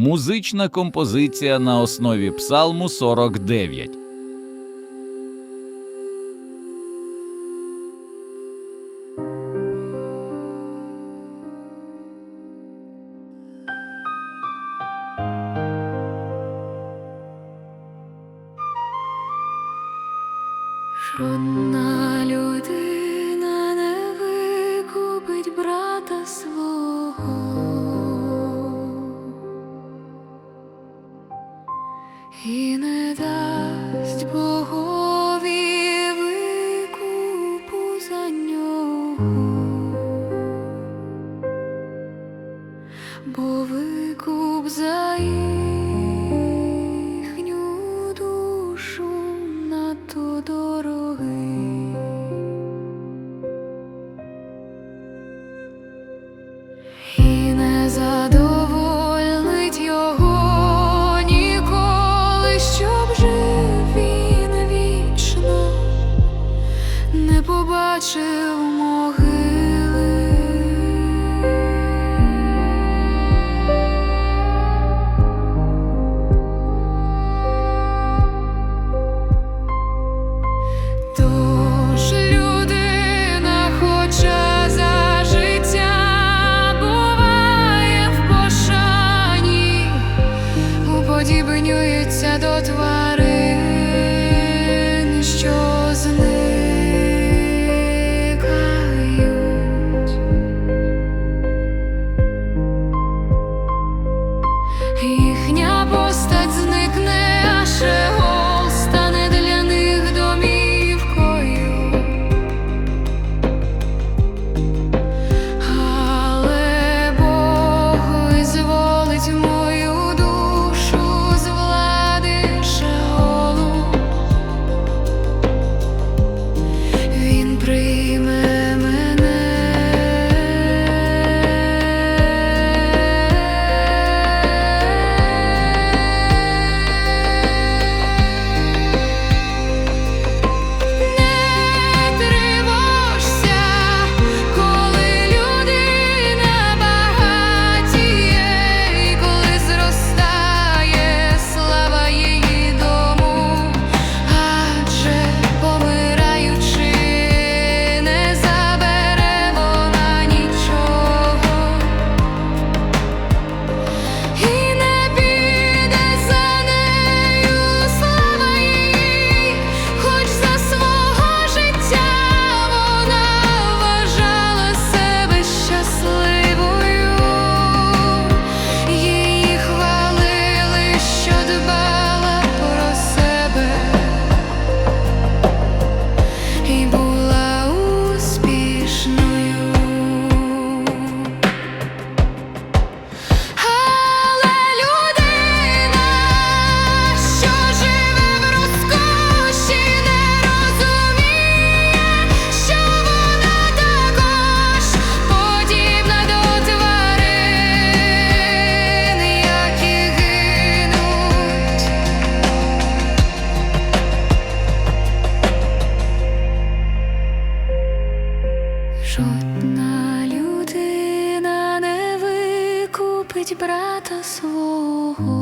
Музична композиція на основі Псалму 49. Жодна людина І не дасть Богові викупу за нього, бо викуп за їхню душу надто дорогий. І не задоволений. плаче у могили, то Одна людина не викупить брата свого.